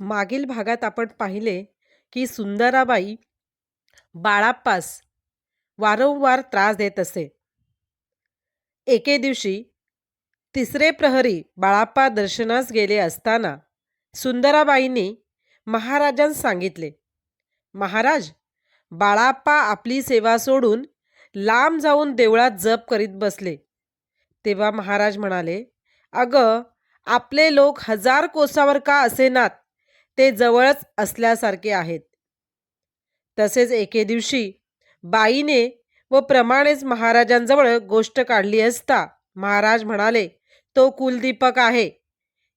मागील भागात आपण पाहिले की सुंदराबाई बाळाप्पास वारंवार त्रास देत असे. एके दिवशी तिसरे प्रहरी बाळाप्पा दर्शनास गेले असताना सुंदराबाईंनी महाराजांस सांगितले महाराज बाळाप्पा आपली सेवा सोडून लांब जाऊन देवळात जप करीत बसले. तेव्हा महाराज म्हणाले अगं आपले लोक हजार कोसावर का असेनात ते जवळच असल्यासारखे आहेत. तसेच एके दिवशी बाईने व प्रमाणेच महाराजांजवळ गोष्ट काढली असता महाराज म्हणाले तो कुलदीपक आहे.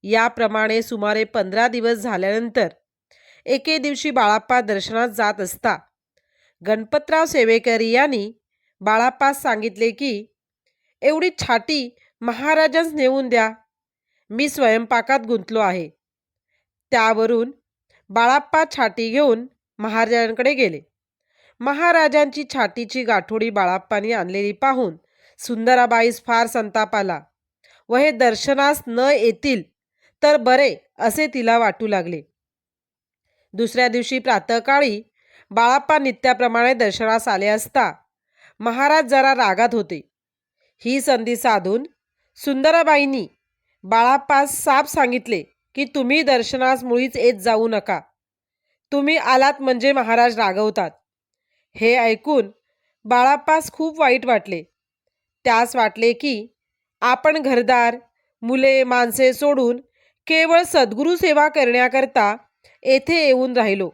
याप्रमाणे सुमारे पंधरा दिवस झाल्यानंतर एके दिवशी बाळाप्पा दर्शनात जात असता. गणपतराव सेवेकरी यांनी बाळाप्पास सांगितले की एवढी छाटी महाराजांस नेऊन द्या. मी स्वयंपाकात गुंतलो आहे. त्यावरून बाळाप्पा छाटी घेऊन महाराजांकडे गेले. महाराजांची छाटीची गाठोडी बाळाप्पांनी आणलेली पाहून सुंदराबाईस फार संताप आला. व हे दर्शनास न येतील तर बरे असे तिला वाटू लागले. दुसऱ्या दिवशी प्रातःकाळी बाळाप्पा नित्याप्रमाणे दर्शनास आले असता महाराज जरा रागात होते. ही संधी साधून सुंदराबाईंनी बाळाप्पास साप सांगितले की तुम्ही दर्शनास मुळीच येत जाऊ नका. तुम्ही आलात म्हणजे महाराज रागवतात. हे ऐकून बाळापास खूप वाईट वाटले. त्यास वाटले की आपण घरदार मुले माणसे सोडून केवळ सद्गुरू सेवा करण्याकरता येथे येऊन राहिलो.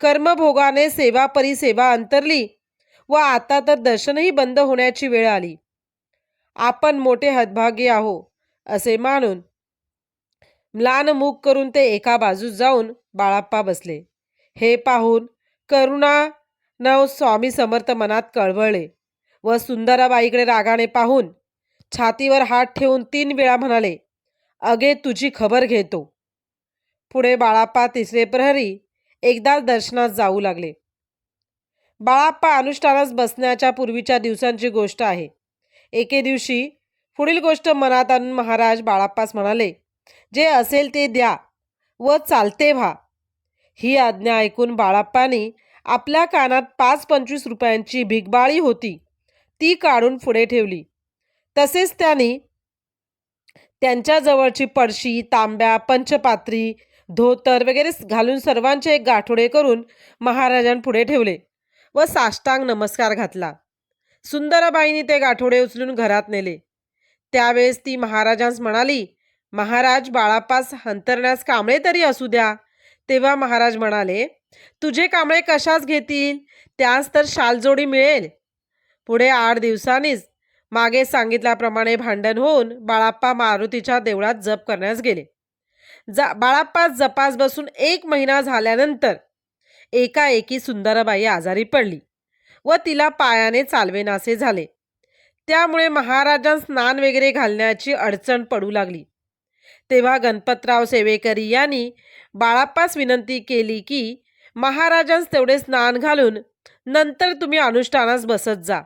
कर्मभोगाने सेवा परिसेवा अंतरली व आता तर दर्शनही बंद होण्याची वेळ आली. आपण मोठे हदभागी आहो असे मानून म्लान मूक करून ते एका बाजूस जाऊन बाळाप्पा बसले. हे पाहून करुणा नव स्वामी समर्थ मनात कळवळले व सुंदराबाईकडे रागाने पाहून छातीवर हात ठेवून तीन वेळा म्हणाले अगे तुझी खबर घेतो. पुढे बाळाप्पा तिसरे प्रहरी एकदा दर्शनास जाऊ लागले. बाळाप्पा अनुष्ठानास बसण्याच्या पूर्वीच्या दिवसांची गोष्ट आहे. एके दिवशी पुढील गोष्ट मनात आणून महाराज बाळाप्पास म्हणाले जे असेल ते द्या व चालते व्हा. ही आज्ञा ऐकून बाळाप्पानी आपल्या कानात पाच पंचवीस रुपयांची भिगबाळी होती. ती काढून पुढे ठेवली. तसेच त्यांनी त्यांच्या जवळची पडशी तांब्या पंचपात्री धोतर वगैरे घालून सर्वांचे एक गाठोडे करून महाराजांपुढे ठेवले व साष्टांग नमस्कार घातला. सुंदराबाईंनी ते गाठोडे उचलून घरात नेले. त्यावेळेस ती महाराजांस म्हणाली महाराज बाळापास हंतरण्यास कांबळे तरी असू द्या. तेव्हा महाराज म्हणाले तुझे कांबळे कशास घेतील? त्यास तर शालजोडी मिळेल. पुढे आठ दिवसांनीच मागे सांगितल्याप्रमाणे भांडण होऊन बाळाप्पा मारुतीच्या देवळात जप करण्यास गेले. जा बाळाप्पा जपास बसून एक महिना झाल्यानंतर एकाएकी सुंदराबाई आजारी पडली व तिला पायाने चालवेनासे झाले. त्यामुळे महाराजांस स्नान वगैरे घालण्याची अडचण पडू लागली. तेव्हा गणपतराव सेवेकरी यांनी बाळाप्पास विनंती केली की महाराजांस तेवढे स्नान घालून नंतर तुम्ही अनुष्ठानास बसत जा.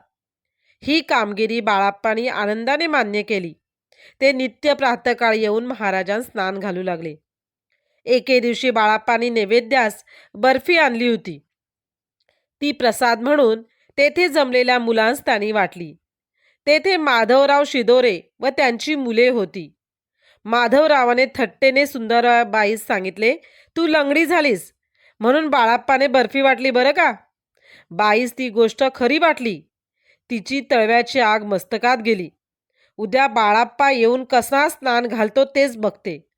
ही कामगिरी बाळाप्पानी आनंदाने मान्य केली. ते नित्य प्रातकाळ येऊन महाराजांस स्नान घालू लागले. एके दिवशी बाळाप्पानी नैवेद्यास बर्फी आणली होती. ती प्रसाद म्हणून तेथे जमलेल्या मुलांस त्यांनी वाटली. तेथे माधवराव शिदोरे व त्यांची मुले होती. माधवरावाने थट्टेने सुंदरबाईस सांगितले तू लंगडी झालीस. म्हणून बाळाप्पाने बर्फी वाटली बरं का? बाईस ती गोष्ट खरी वाटली. तिची तळव्याची आग मस्तकात गेली. उद्या बाळाप्पा येऊन कसा स्नान घालतो तेच बघते.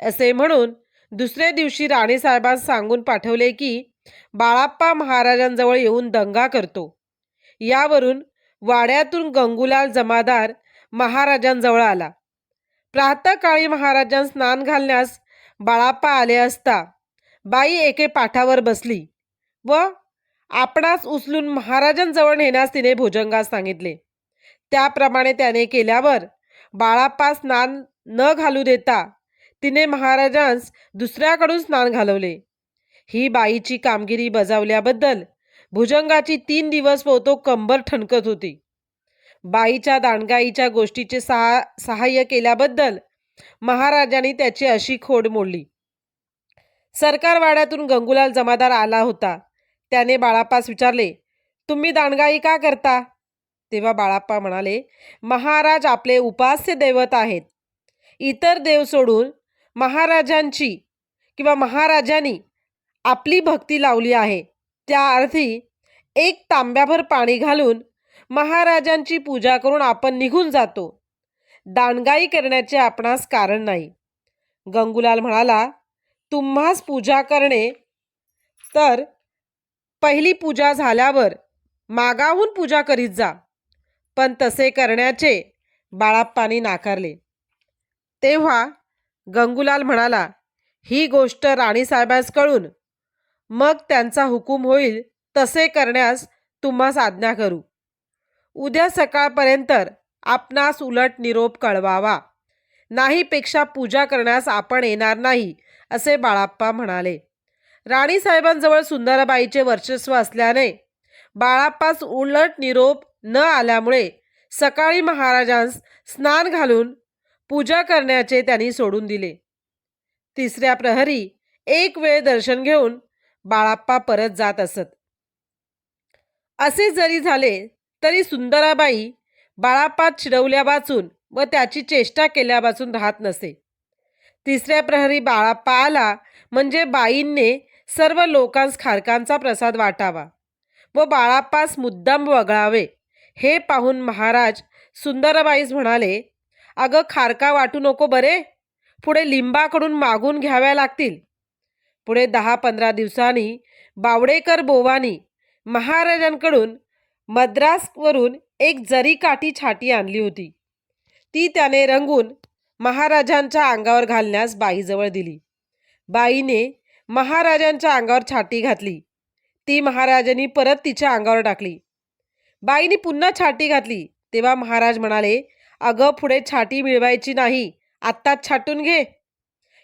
असे म्हणून दुसऱ्या दिवशी राणीसाहेबांस सांगून पाठवले की बाळाप्पा महाराजांजवळ येऊन दंगा करतो. यावरून वाड्यातून गंगूलाल जमादार महाराजांजवळ आला. प्रातःकाळी महाराजांस स्नान घालण्यास बाळाप्पा आले असता बाई एके पाठावर बसली व आपणास उचलून महाराजांजवळ नेण्यास तिने भुजंगास सांगितले. त्याप्रमाणे त्याने केल्यावर बाळाप्पा स्नान न घालू देता तिने महाराजांस दुसऱ्याकडून स्नान घालवले. ही बाईची कामगिरी बजावल्याबद्दल भुजंगाची तीन दिवस पोतो कंबर ठणकत होती. बाईच्या दांडगाईच्या गोष्टीचे सहा सहाय्य केल्याबद्दल महाराजांनी त्याची अशी खोड मोडली. सरकारवाड्यातून गंगूलाल जमादार आला होता. त्याने बाळापास विचारले तुम्ही दांडगाई का करता? तेव्हा बाळाप्पा म्हणाले महाराज आपले उपास्य दैवत आहेत. इतर देव सोडून महाराजांची किंवा महाराजांनी आपली भक्ती लावली आहे. त्या अर्थी एक तांब्याभर पाणी घालून महाराजांची पूजा करून आपण निघून जातो. दांडगाई करण्याचे आपणास कारण नाही. गंगूलाल म्हणाला तुम्हास पूजा करणे. तर पहिली पूजा झाल्यावर मागाहून पूजा करीत जा. पण तसे करण्याचे बाळाप्पानी नाकारले. तेव्हा गंगूलाल म्हणाला ही गोष्ट राणीसाहेबास कळून. मग त्यांचा हुकूम होईल तसे करण्यास तुम्हास आज्ञा करू. उद्या सकाळपर्यंत आपणास उलट निरोप कळवावा. नाहीपेक्षा पूजा करण्यास आपण येणार नाही असे बाळाप्पा म्हणाले. राणीसाहेबांजवळ सुंदराबाईचे वर्चस्व असल्याने बाळाप्पास उलट निरोप न आल्यामुळे सकाळी महाराजांस स्नान घालून पूजा करण्याचे त्यांनी सोडून दिले. तिसऱ्या प्रहरी एक वेळ दर्शन घेऊन बाळाप्पा परत जात असत. असे जरी झाले तरी सुंदराबाई बाळापात चिडवल्या वाचून व त्याची चेष्टा केल्या वाचून राहत नसे. तिसऱ्या प्रहरी बाळाप्पा आला म्हणजे बाईंने सर्व लोकांस खारकांचा प्रसाद वाटावा व बाळाप्पास मुद्दाम वगळावे हे पाहून महाराज सुंदरबाईस म्हणाले अगं खारका वाटू नको बरे पुढे लिंबाकडून मागून घ्याव्या लागतील. पुढे दहा पंधरा दिवसांनी बावडेकर बोवानी महाराजांकडून मद्रासवरून एक जरी काठी छाटी आणली होती. ती त्याने रंगून महाराजांच्या अंगावर घालण्यास बाईजवळ दिली. बाईने महाराजांच्या अंगावर छाटी घातली. ती महाराजांनी परत तिच्या अंगावर टाकली. बाईने पुन्हा छाटी घातली. तेव्हा महाराज म्हणाले अगं पुढे छाटी मिळवायची नाही. आत्ताच छाटून घे.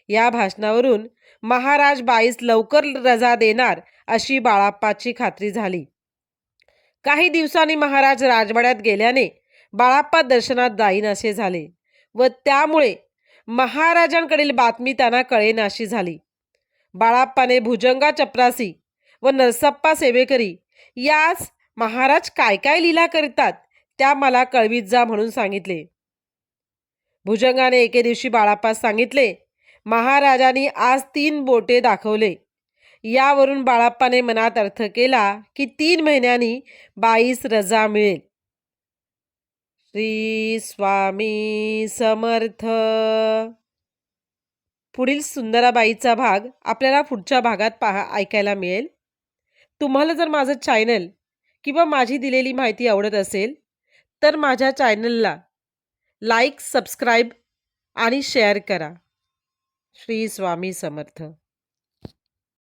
या भाषणावरून महाराज बाईस लवकर रजा देणार अशी बाळाप्पाची खात्री झाली. काही दिवसांनी महाराज राजवाड्यात गेल्याने बाळाप्पा दर्शनात जाईनासे झाले व त्यामुळे महाराजांकडील बातमी त्यांना कळेनाशी झाली. बाळाप्पाने भुजंगा चपरासी व नरसप्पा सेवेकरी यास महाराज काय काय लीला करतात त्या मला कळवीत जा म्हणून सांगितले. भुजंगाने एके दिवशी बाळाप्पास सांगितले महाराजांनी आज तीन बोटे दाखवले. यावरून बाळाप्पाने मनात अर्थ केला की तीन महिन्यांनी बाईस रजा मिळेल. श्री स्वामी समर्थ. पुढील सुंदराबाईचा भाग आपल्याला पुढच्या भागात पहा ऐकायला मिळेल. तुम्हाला जर माझं चॅनल किंवा माझी दिलेली माहिती आवडत असेल तर माझ्या चॅनलला लाईक सबस्क्राईब आणि शेअर करा. श्री स्वामी समर्थ.